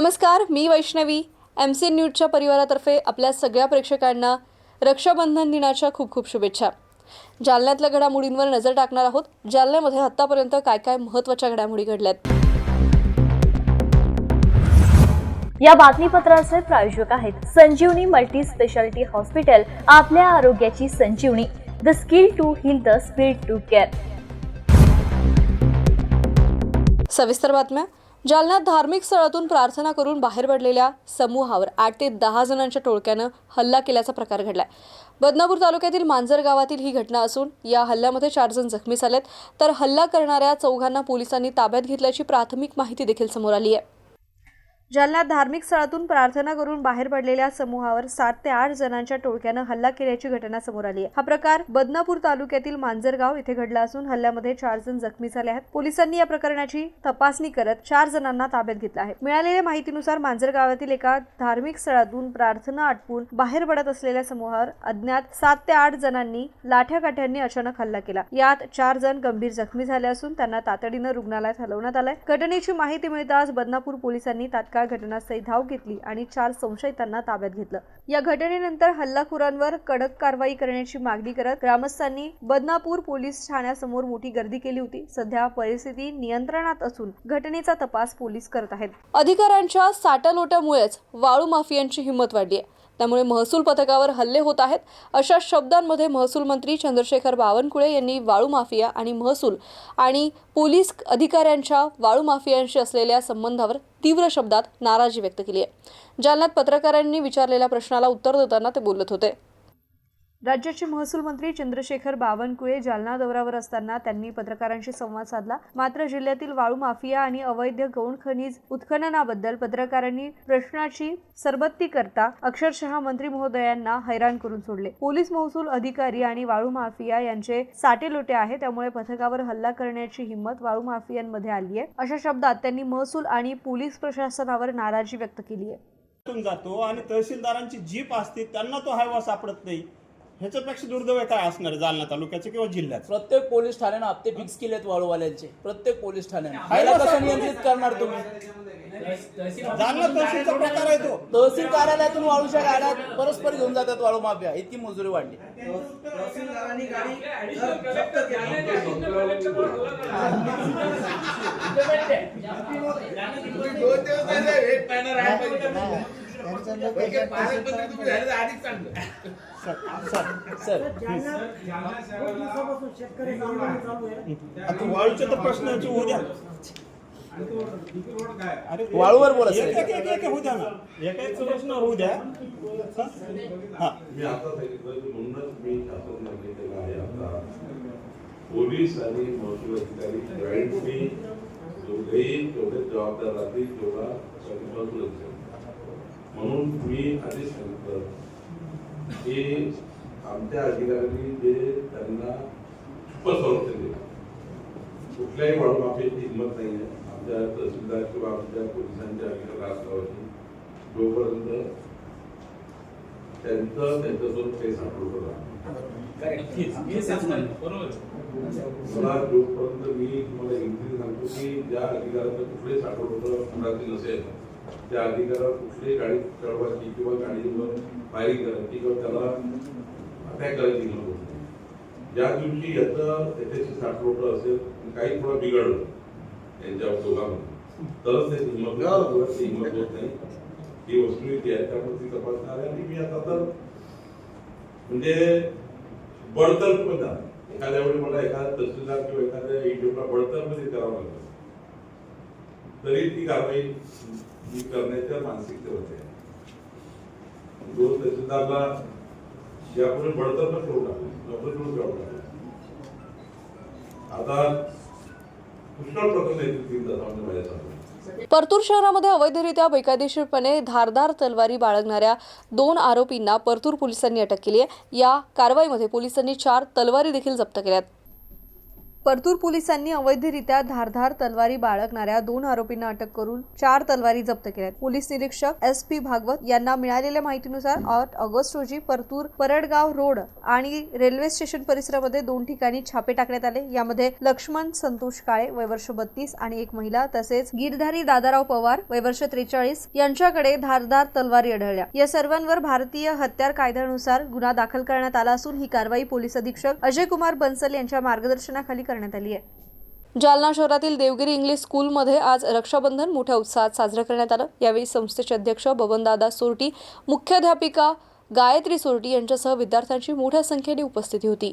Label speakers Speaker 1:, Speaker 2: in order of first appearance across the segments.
Speaker 1: नमस्कार मी Vaishnavi. M C न्यूजच्या परिवारातर्फे आपल्या सगळ्या प्रेक्षकांना रक्षाबंधन दिनाच्या खूप खूप शुभेच्छा. जालन्यातल्या घडामोडींवर नजर टाकणार आहोत. जालन्यामध्ये आत्तापर्यंत काय काय महत्त्वाच्या घडामोडी घडल्यात?
Speaker 2: या बातमीपत्राचे प्रायोजक आहेत संजीवनी मल्टी स्पेशालिटी हॉस्पिटल आपल्या आरोग्याची संजीवनी. The skill to heal the speed to care.
Speaker 1: सविस्तर बातम्या. जालन्यात धार्मिक स्थळातून प्रार्थना करून बाहेर पडलेल्या समूहावर आठ ते दहा जणांच्या टोळक्यानं हल्ला केल्याचा प्रकार घडलाय. बदनापूर तालुक्यातील मांजर गावातील ही घटना असून या हल्ल्यामध्ये चार जण जखमी झालेत. तर हल्ला करणाऱ्या चौघांना पोलिसांनी ताब्यात घेतल्याची प्राथमिक माहिती देखील समोर आली आहे. जालन्यात धार्मिक स्थळातून प्रार्थना करून बाहेर पडलेल्या समूहावर सात ते आठ जणांच्या टोळक्यानं हल्ला केल्याची घटना समोर आली आहे. हा प्रकार बदनापूर तालुक्यातील मांजरगाव इथे घडला असून हल्ल्यामध्ये चार जण जखमी झाले आहेत. पोलिसांनी या प्रकरणाची तपासणी करत चार जणांना ताब्यात घेतला आहे. मिळालेल्या माहितीनुसार मांजरगावातील एका धार्मिक स्थळातून प्रार्थना आटपून बाहेर पडत असलेल्या समूहावर अज्ञात सात ते आठ जणांनी लाठ्या काठ्यांनी अचानक हल्ला केला. यात चार जण गंभीर जखमी झाले असून त्यांना तातडीनं रुग्णालयात हलवण्यात आलंय. घटनेची माहिती मिळताच बदनापूर पोलिसांनी तात्काळ घटनास्थळी धाव घेतली आणि चार संशयितांना ताब्यात घेतलं. या घटनेनंतर हल्लाखोरांवर कडक कारवाई करण्याची मागणी करत ग्रामस्थांनी बदनापूर पोलीस ठाण्यासमोर मोठी गर्दी केली होती. सध्या परिस्थिती नियंत्रणात असून घटनेचा तपास पोलीस करत आहेत. अधिकाऱ्यांच्या साटालोट्यामुळेच वाळू माफियांची हिंमत वाढली आहे. त्यामुळे महसूल पथकावर हल्ले होत आहेत. अशा शब्दांमध्ये महसूल मंत्री चंद्रशेखर बावनकुळे यांनी वाळू माफिया आणि महसूल आणि पोलीस अधिकाऱ्यांच्या वाळू माफियांशी असलेल्या संबंधावर तीव्र शब्दात नाराजी व्यक्त केली आहे. जालन्यात पत्रकारांनी विचारलेल्या प्रश्नाला उत्तर देताना ते बोलत होते. राज्याचे महसूल मंत्री चंद्रशेखर बावनकुळे जालना दौऱ्यावर असताना त्यांनी पत्रकारांशी संवाद साधला. मात्र जिल्ह्यातील वाळू माफिया आणि अवैध गौण खनिज उत्खननाबद्दल पत्रकारांनी प्रश्नाची सरबत्ती करता अक्षरशः मंत्री महोदयांना हैराण करून सोडले. पोलीस महसूल अधिकारी आणि वाळू माफिया यांचे साटेलोटे आहे त्यामुळे पथकावर हल्ला करण्याची हिंमत वाळू माफियांमध्ये आली आहे. अशा शब्दात त्यांनी महसूल आणि पोलीस प्रशासनावर नाराजी व्यक्त केली आहे.
Speaker 3: जातो आणि तहसीलदारांची जीप असते त्यांना तो हायवा सापडत नाही. ह्याच्यापेक्षा दुर्दैव काय असणार आहे जालना तालुक्याचं किंवा जिल्ह्याचं?
Speaker 4: प्रत्येक पोलीस ठाण्यानं हप्ते फिक्स केलेत वाळूवाल्यांचे. प्रत्येक पोलीस ठाण्यानं. कसं नियंत्रित करणार तुम्ही?
Speaker 3: जालना तहसीलचा प्रकार आहे तो.
Speaker 4: तहसील कार्यालयातून वाळूच्या गाड्या परस्पर घेऊन जातात वाळू माफिया. इतकी मजुरी वाढली. सर
Speaker 3: आता वाळूचे तर प्रश्नाचे होऊ द्या अरे
Speaker 4: वाळूवर बोला,
Speaker 3: एक एक एक एक होऊ द्या ना एका एक प्रश्न होऊ द्या हा
Speaker 5: मी आता सांगितलं म्हणूनच मी शासन निर्णय आहे आता पोलीस आणि महसूल अधिकारी जॉईंटली दोघेही तेवढे जबाबदार राहतील तेवढा महसूल म्हणून मी आधीच सांगितलं की आमच्या अधिकाऱ्यांनी जे त्यांना संरक्षण दिलं कुठल्याही वाढू माफियाची हिंमत नाही आहे. आमच्या तहसीलदार किंवा आमच्या पोलिसांच्या अधिकारी राष्ट्रावरती जोपर्यंत त्यांचं त्यांच्यासोबत काही साठवलं मला जोपर्यंत मी तुम्हाला इंग्रजी सांगतो की ज्या अधिकाऱ्याचं कुठलंही साठवलं मनातील नसेल त्या अधिकाऱ्यावर कुठलीही गाडी चढवायची किंवा गाडीवर फायरिंग करायची किंवा त्याला अटॅक करायची नको ज्या दिवशी याचं त्याच्याशी साठवलं असेल काही थोडं बिघडलं त्यांच्या दोघांमध्ये तरच ते हिंमत हिंमत होत नाही. ही वस्तुस्थिती आहे त्यामुळे ती तपासणार आहे. आणि मी आता तर म्हणजे बडतर्फ पण एखाद्या वेळी मला एखाद्या तहसीलदार किंवा एखाद्या ईडीओला बडतर्फमध्ये करावं लागतं. तरी ती कारवाई मी करण्याच्या मानसिकतेवर आहे दोन तहसीलदारला यापुढे बडतर्फ करून टाकलं करून करून टाकलं आता पुष्कळ प्रकरण येतील तीन तासामध्ये माझ्यासमोर
Speaker 1: परतूर शहरामध्ये अवैधरित्या बेकायदेशीरपणे धारदार तलवारी बाळगणाऱ्या दोन आरोपींना परतूर पोलिसांनी अटक केली आहे. या कारवाईमध्ये पोलिसांनी चार तलवारी देखील जप्त केल्यात. परतूर पोलिसांनी अवैधरित्या धारधार तलवारी बाळगणाऱ्या दोन आरोपींना अटक करून चार तलवारी जप्त केल्या पोलीस निरीक्षक एस पी भागवत यांना मिळालेल्या माहितीनुसार आठ ऑगस्ट रोजी परतूर परडगाव रोड आणि रेल्वे स्टेशन परिसरामध्ये दोन ठिकाणी छापे टाकण्यात आले. यामध्ये लक्ष्मण संतोष काळे वय वर्ष बत्तीस आणि एक महिला तसेच गिरधारी दादाराव पवार वय वर्ष त्रेचाळीस यांच्याकडे धारधार तलवारी आढळल्या. या सर्वांवर भारतीय हत्यार कायद्यानुसार गुन्हा दाखल करण्यात आला असून ही कारवाई पोलीस अधीक्षक अजय कुमार बन्सल यांच्या मार्गदर्शनाखाली करण्यात आली आहे. जालना शहरातील देवगिरी इंग्लिश स्कूलमध्ये आज रक्षाबंधन मोठ्या उत्साहात साजरं करण्यात आलं. यावेळी संस्थेचे अध्यक्ष बबनदादा सोरटी मुख्याध्यापिका गायत्री सोरटी यांच्यासह विद्यार्थ्यांची मोठ्या संख्येने उपस्थिती होती.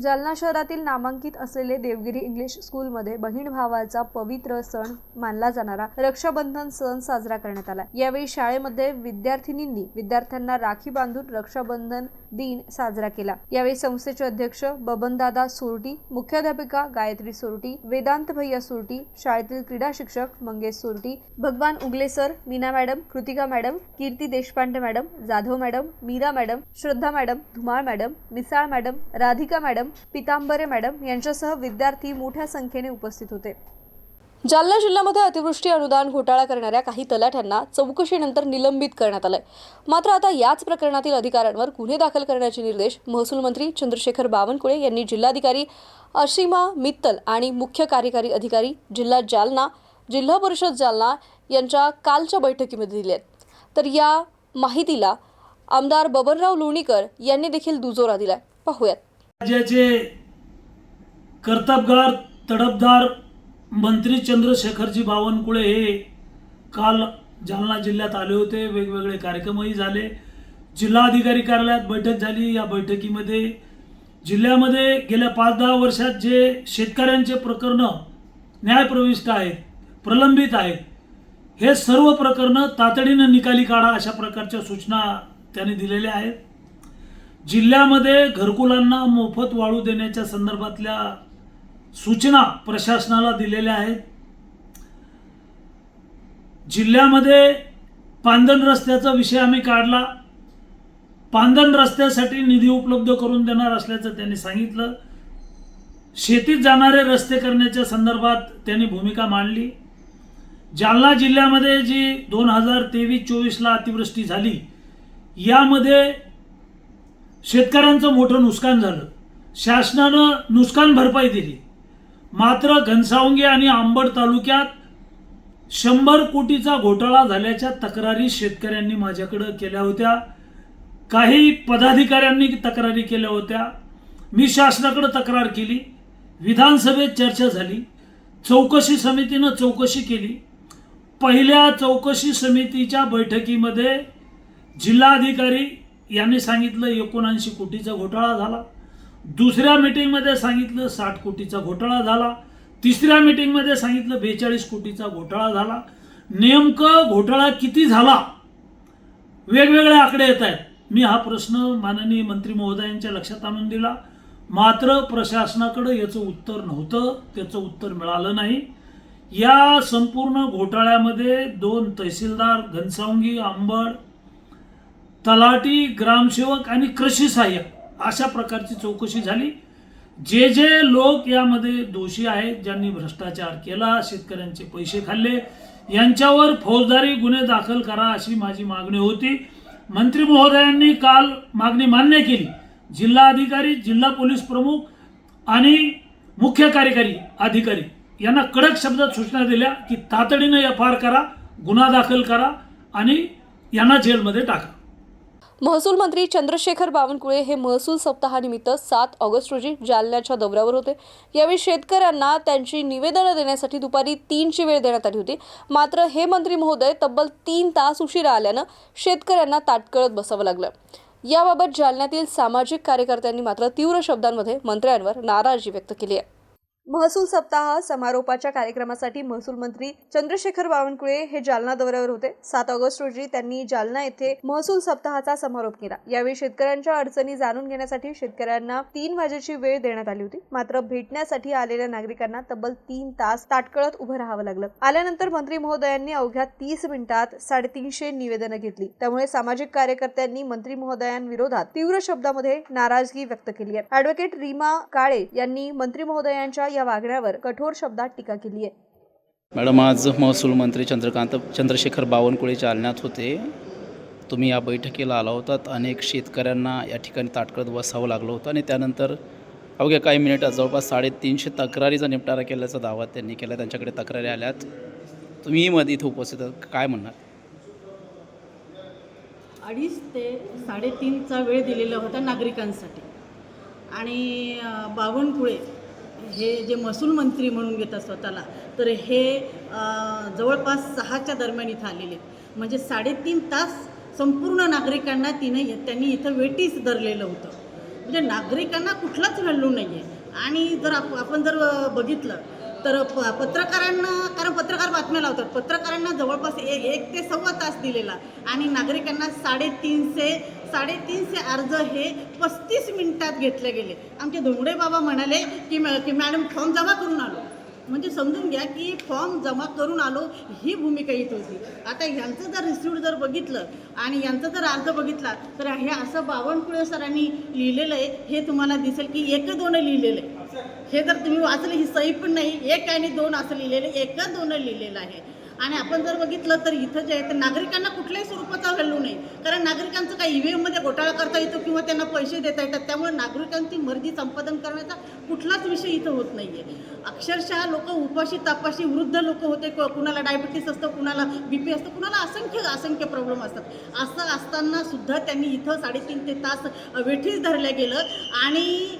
Speaker 1: जालना शहरातील नामांकित असलेले देवगिरी इंग्लिश स्कूलमध्ये बहीण भावाचा पवित्र सण मानला जाणारा रक्षाबंधन सण साजरा करण्यात आला. यावेळी शाळेमध्ये विद्यार्थिनींनी विद्यार्थ्यांना राखी बांधून रक्षाबंधन दिन साजरा केला. यावेळी संस्थेचे अध्यक्ष बबनदादा सोरटी मुख्याध्यापिका गायत्री सोरटी वेदांत भैया सोरटी शाळेतील क्रीडा शिक्षक Mangesh Sorti Bhagwan Ugale sir Meena madam Kritika madam Kirti Deshpande madam Jadhav madam Meera madam Shraddha madam Dhumal madam Misal madam Radhika madam Pitambare madam यांच्यासह विद्यार्थी मोठ्या संख्येने उपस्थित होते. जालना जिल्ह्यामध्ये अतिवृष्टी अनुदान घोटाळा करणाऱ्या काही तलाठ्यांना चौकशीनंतर निलंबित करण्यात आलंय. मात्र आता याच प्रकरणातील अधिकाऱ्यांवर गुन्हे दाखल करण्याचे निर्देश महसूल मंत्री चंद्रशेखर बावनकुळे यांनी जिल्हाधिकारी अशिमा मित्तल आणि मुख्य कार्यकारी अधिकारी जिल्हा जालना जिल्हा परिषद जालना यांच्या कालच्या बैठकीमध्ये दिले आहेत. तर या माहितीला आमदार बबनराव लोणीकर यांनी देखील दुजोरा दिलाय. पाहूयात.
Speaker 6: राज्याचे कर्तबगार तडफदार मंत्री चंद्रशेखरजी बावनकुळे हे काल जालना जिल्ह्यात आले होते. वेगवेगळे कार्यक्रमही झाले. जिल्हाधिकारी कार्यालयात बैठक झाली. या बैठकीमध्ये जिल्ह्यामध्ये गेल्या पाच दहा वर्षात जे शेतकऱ्यांचे प्रकरणं न्यायप्रविष्ट आहेत प्रलंबित आहेत हे सर्व प्रकरणं तातडीनं निकाली काढा अशा प्रकारच्या सूचना त्यांनी दिलेल्या आहेत. जिल्ह्यामध्ये घरकुलांना मोफत वाळू देण्याच्या संदर्भातल्या सूचना प्रशासनाला दिलेल्या आहेत. जिल्ह्यामध्ये पांदन रस्त्याचा विषय आम्ही काढला. पांदन रस्त्यासाठी निधी उपलब्ध करून देणार असल्याचं त्यांनी सांगितलं. शेतीत जाणारे रस्ते करण्याच्या संदर्भात त्यांनी भूमिका मांडली. जालना जिल्ह्यामध्ये जी दोन हजार तेवीस चोवीसला अतिवृष्टी झाली यामध्ये शेतकऱ्यांचं मोठं नुकसान झालं. शासनानं नुकसान भरपाई दिली. मात्र घनसावंगी आणि आंबड तालुक्यात शंभर कोटीचा घोटाळा झाल्याच्या तक्रारी शेतकऱ्यांनी माझ्याकडं केल्या होत्या. काही पदाधिकाऱ्यांनी तक्रारी केल्या होत्या. मी शासनाकडं तक्रार केली. विधानसभेत चर्चा झाली. चौकशी समितीनं चौकशी केली. पहिल्या चौकशी समितीच्या बैठकीमध्ये जिल्हाधिकारी यांनी सांगितलं एकोणऐंशी कोटीचा घोटाळा झाला. दुसऱ्या मिटिंगमध्ये सांगितलं साठ कोटीचा घोटाळा झाला. तिसऱ्या मिटिंगमध्ये सांगितलं बेचाळीस कोटीचा घोटाळा झाला. नेमकं घोटाळा किती झाला? वेगवेगळे आकडे येत आहेत. मी हा प्रश्न माननीय मंत्री महोदयांच्या लक्षात आणून दिला. मात्र प्रशासनाकडे याचं उत्तर नव्हतं. त्याचं उत्तर मिळालं नाही. या संपूर्ण घोटाळ्यामध्ये दोन तहसीलदार घनसावंगी आंबड तलाठी ग्रामसेवक आणि कृषी सहाय्यक अशा प्रकारची चौकशी झाली. जे जे लोक यामध्ये दोषी आहेत ज्यांनी भ्रष्टाचार केला शेतकऱ्यांचे पैसे खाल्ले यांच्यावर फौजदारी गुन्हे दाखल करा अशी माझी मागणी होती. मंत्री महोदयांनी काल मागणी मान्य केली. जिल्हा अधिकारी जिल्हा पोलीस प्रमुख आणि मुख्य कार्यकारी अधिकारी यांना कडक शब्दात सूचना दिल्या की तातडीनं एफ आर करा गुन्हा दाखल करा आणि यांना जेलमध्ये टाका.
Speaker 1: महसूल मंत्री चंद्रशेखर बावनकुळे हे महसूल सप्ताहानिमित्त सात ऑगस्ट रोजी जालन्याच्या दौऱ्यावर होते. यावेळी शेतकऱ्यांना त्यांची निवेदनं देण्यासाठी दुपारी तीनची वेळ देण्यात आली होती. मात्र हे मंत्री महोदय तब्बल तीन तास उशिरा आल्यानं शेतकऱ्यांना ताटकळत बसावं लागलं. याबाबत जालन्यातील सामाजिक कार्यकर्त्यांनी मात्र तीव्र शब्दांमध्ये मंत्र्यांवर नाराजी व्यक्त केली आहे. महसूल सप्ताह समारोपाच्या कार्यक्रमासाठी महसूल मंत्री चंद्रशेखर बावनकुळे हे जालना दौऱ्यावर होते. सात ऑगस्ट रोजी त्यांनी जालना येथे महसूल सप्ताहाचा समारोप केला. यावेळी शेतकऱ्यांच्या अडचणी जाणून घेण्यासाठी शेतकऱ्यांना तीन वाजेची वेळ देण्यात आली होती. मात्र भेटण्यासाठी आलेल्या नागरिकांना तब्बल तीन तास ताटकळत उभं राहावं लागलं. आल्यानंतर मंत्री महोदयांनी अवघ्या तीस मिनिटात साडेतीनशे निवेदनं घेतली. त्यामुळे सामाजिक कार्यकर्त्यांनी मंत्री महोदयांविरोधात तीव्र शब्दामध्ये नाराजगी व्यक्त केली आहे. ऍडव्होकेट रीमा काळे यांनी मंत्री महोदयांच्या या वागण्यावर कठोर शब्दात टीका केली आहे.
Speaker 4: मॅडम आज महसूल मंत्री चंद्रकांत चंद्रशेखर बावनकुळे जालन्यात होते तुम्ही या बैठकीला आला होतात. अनेक शेतकऱ्यांना या ठिकाणी ताटकळत बसावं लागलं होतं आणि त्यानंतर अवघ्या काही मिनिटात जवळपास साडेतीनशे तक्रारीचा निपटारा केल्याचा दावा त्यांनी केला. त्यांच्याकडे तक्रारी आल्यात. तुम्ही मध्ये इथं उपस्थित काय म्हणणार?
Speaker 7: अडीच ते साडेतीनचा वेळ दिलेला होता नागरिकांसाठी. आणि बावनकुळे हे जे महसूल मंत्री म्हणून घेतात स्वतःला तर हे जवळपास सहाच्या दरम्यान इथं आलेले आहेत. म्हणजे साडेतीन तास संपूर्ण नागरिकांना तिने त्यांनी इथं वेटीस धरलेलं होतं म्हणजे नागरिकांना कुठलाच व्हॅल्यू नाही आहे आणि जर आप आपण जर बघितलं तर प पत्रकारांना कारण पत्रकार बातम्या लावतात पत्रकारांना जवळपास एक एक ते सव्वा तास दिलेला आणि नागरिकांना साडेतीनशे साडेतीनशे अर्ज हे पस्तीस मिनिटात घेतले गेले. आमचे धोंगडे बाबा म्हणाले की मॅ की मॅडम फॉर्म जमा करून आलो. म्हणजे समजून घ्या की फॉर्म जमा करून आलो ही भूमिका येत होती. आता ह्यांचं जर रिसिव्ह जर बघितलं आणि यांचा जर अर्ज बघितला तर हे असं बावनकुळे सरांनी लिहिलेलं आहे. हे तुम्हाला दिसेल की एक दोन लिहिलेलं आहे. हे जर तुम्ही वाचलं ही सही पण नाही. एक आणि दोन असं लिहिलेलं एक दोन लिहिलेलं आहे. आणि आपण जर बघितलं तर इथं जे आहे तर नागरिकांना कुठल्याही स्वरूपाचा व्हॅल्यू नाही. कारण नागरिकांचं काही ईव्हीएममध्ये घोटाळा करता येतो किंवा त्यांना पैसे देता येतात त्यामुळे नागरिकांची मर्जी संपादन करण्याचा कुठलाच विषय इथं होत नाही आहे अक्षरशः लोक उपाशी तापाशी वृद्ध लोक होते कुणाला डायबिटीस असतं कुणाला बी पी असतं कुणाला असंख्य असंख्य प्रॉब्लेम असतात. असं असताना सुद्धा त्यांनी इथं साडेतीन ते तास वेठीस धरलं गेलं. आणि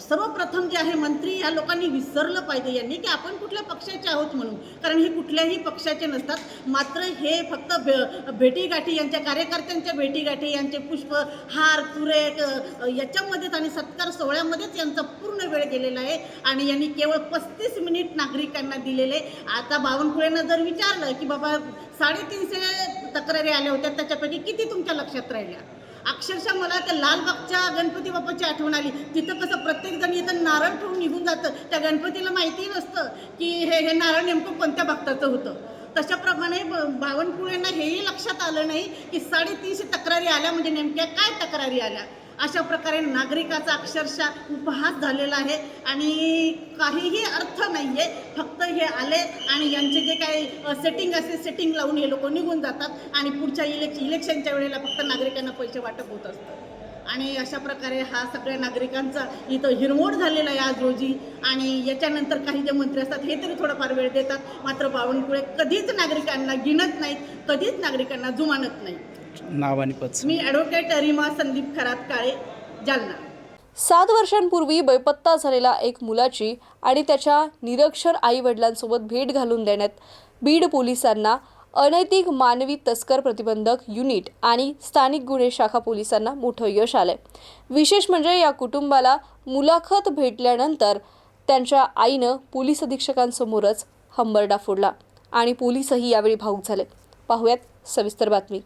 Speaker 7: सर्वप्रथम जे आहे मंत्री या लोकांनी विसरलं पाहिजे यांनी की आपण कुठल्या पक्षाचे आहोत म्हणून. कारण हे कुठल्याही पक्षाचे नसतात. मात्र हे फक्त भे भेटीगाठी यांच्या कार्यकर्त्यांच्या भेटीगाठी यांचे पुष्प हार तुरे याच्यामध्येच आणि सत्कार सोहळ्यामध्येच यांचा पूर्ण वेळ गेलेला आहे. आणि यांनी केवळ पस्तीस मिनिट नागरिकांना दिलेले. आता बावनकुळेंना जर विचारलं की बाबा साडेतीनशे तक्रारी आल्या होत्या त्याच्यापैकी किती तुमच्या लक्षात राहिल्या? अक्षरशः मला त्या लालबागच्या गणपती बाप्पाची आठवण आली. तिथं कसं प्रत्येक जण येतं नारळ ठेवून निघून जातं. त्या गणपतीला माहिती नसतं की हे हे नारळ नेमकं कोणत्या भक्ताचं होतं? तशाप्रमाणे ब- बावनकुळेंना हेही लक्षात आलं नाही की साडेतीनशे तक्रारी आल्या म्हणजे नेमक्या काय तक्रारी आल्या. अशा प्रकारे नागरिकाचा अक्षरशः उपहास झालेला आहे आणि काहीही अर्थ नाही आहे फक्त हे आले आणि यांचे जे काही सेटिंग असेल सेटिंग लावून हे लोक निघून जातात आणि पुढच्या इलेक्श इलेक्शनच्या वेळेला फक्त नागरिकांना पैसे वाटप होत असतात आणि अशा प्रकारे हा सगळ्या नागरिकांचा इथं हिरमोड झालेला आहे आज रोजी. आणि याच्यानंतर काही जे मंत्री असतात हे तरी थोडाफार वेळ देतात. मात्र बावनकुळे कधीच नागरिकांना गिणत नाहीत कधीच नागरिकांना जुमानत नाहीत.
Speaker 4: नाव आणि पद
Speaker 7: मी ॲडव्होकेट अरिमा संदीप खरात काळे जालना.
Speaker 1: सात वर्षांपूर्वी बेपत्ता झालेला एक मुलाची आणि त्याच्या निरक्षर आई वडिलांसोबत भेट घालून देण्यात बीड पोलिसांना अनैतिक मानवी तस्कर प्रतिबंधक युनिट आणि स्थानिक गुन्हे शाखा पोलिसांना मोठं यश आलंय. विशेष म्हणजे या कुटुंबाला मुलाखत भेटल्यानंतर त्यांच्या आईनं पोलीस अधीक्षकांसमोरच हंबरडा फोडला आणि पोलीसही यावेळी भाऊक झाले. पाहूयात सविस्तर बातमी.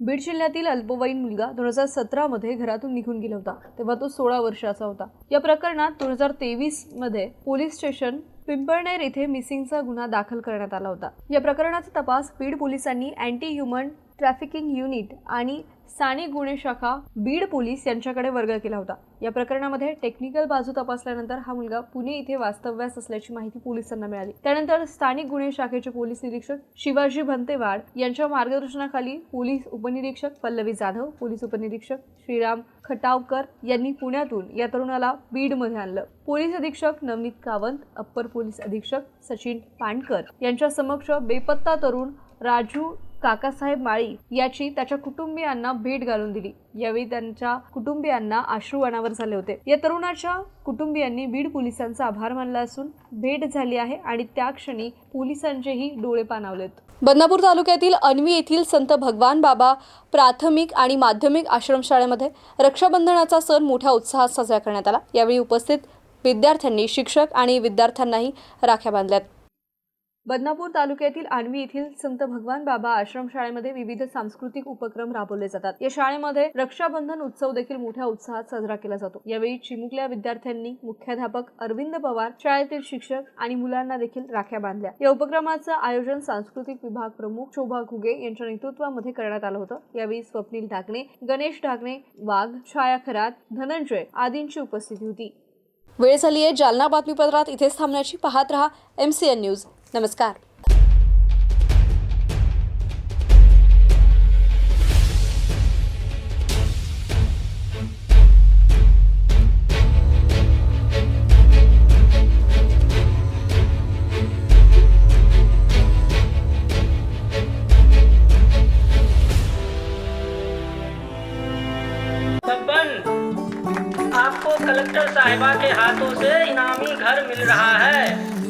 Speaker 1: बीड जिल्ह्यातील अल्पवयीन मुलगा दोन हजार सतरामध्ये घरातून निघून गेला होता तेव्हा तो सोळा वर्षाचा होता. या प्रकरणात दोन हजार तेवीसमध्ये पोलीस स्टेशन पिंपळनेर येथे मिसिंगचा गुन्हा दाखल करण्यात आला होता. या प्रकरणाचा तपास बीड पोलिसांनी अँटी ह्युमन ट्रॅफिकिंग युनिट आणि स्थानिक गुन्हे शाखा बीड पोलीस यांच्याकडे वर्ग केला होता. या प्रकरणामध्ये टेक्निकल बाजू तपासल्यानंतर हा मुलगा पुणे इथे वास्तव्यास असल्याची माहिती पोलिसांना मिळाली. त्यानंतर स्थानिक गुन्हे शाखेचे पोलीस निरीक्षक शिवाजी भंतेवाड यांच्या मार्गदर्शनाखाली पोलीस उपनिरीक्षक पल्लवी जाधव पोलीस उपनिरीक्षक श्रीराम खटावकर यांनी पुण्यातून या तरुणाला बीडमध्ये आणलं. पोलीस अधीक्षक नवनीत कावंत अप्पर पोलीस अधीक्षक सचिन पांडकर यांच्या समक्ष बेपत्ता तरुण राजू काकासाहेब माळी याची त्याच्या कुटुंबियांना भेट घालून दिली. यावेळी त्यांच्या कुटुंबियांना अश्रू अनावर झाले होते. या तरुणाच्या कुटुंबियांनी बीड पोलिसांचा आभार मानला असून भेट झाली आहे आणि त्या क्षणी पोलिसांचेही डोळे पाणावलेत. बदनापूर तालुक्यातील अन्वी येथील संत भगवान बाबा प्राथमिक आणि माध्यमिक आश्रमशाळेमध्ये रक्षाबंधनाचा सण मोठ्या उत्साहात साजरा करण्यात आला. यावेळी उपस्थित विद्यार्थ्यांनी शिक्षक आणि विद्यार्थ्यांनाही राख्या बांधल्यात. बदनापूर तालुक्यातील आणवी येथील संत भगवान बाबा आश्रमशाळेमध्ये विविध सांस्कृतिक उपक्रम राबवले जातात. या शाळेमध्ये रक्षाबंधन उत्सव देखील मोठ्या उत्साहात साजरा केला जातो. यावेळी चिमुकल्या विद्यार्थ्यांनी मुख्याध्यापक अरविंद पवार शाळेतील शिक्षक आणि मुलांना देखील राख्या बांधल्या. या उपक्रमाचं आयोजन सांस्कृतिक विभाग प्रमुख शोभा घुगे यांच्या नेतृत्वामध्ये करण्यात आलं होतं. यावेळी स्वप्नील ढाकणे गणेश ढाकणे वाघ छाया खरात धनंजय आदींची उपस्थिती होती. वेळ झाली आहे जालना बातमीपत्रात इथेच थांबण्याची. पाहत रहा एम सी एन न्यूज नमस्कार।
Speaker 8: आपको कलेक्टर साहिबा के हाथों से इनामी घर मिल रहा है।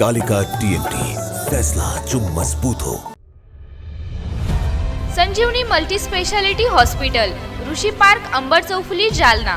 Speaker 9: कालिका टीएनटी फैसला जो मजबूत हो।
Speaker 2: Sanjeevani multi speciality hospital Rishi park Ambar चौफुली Jalna.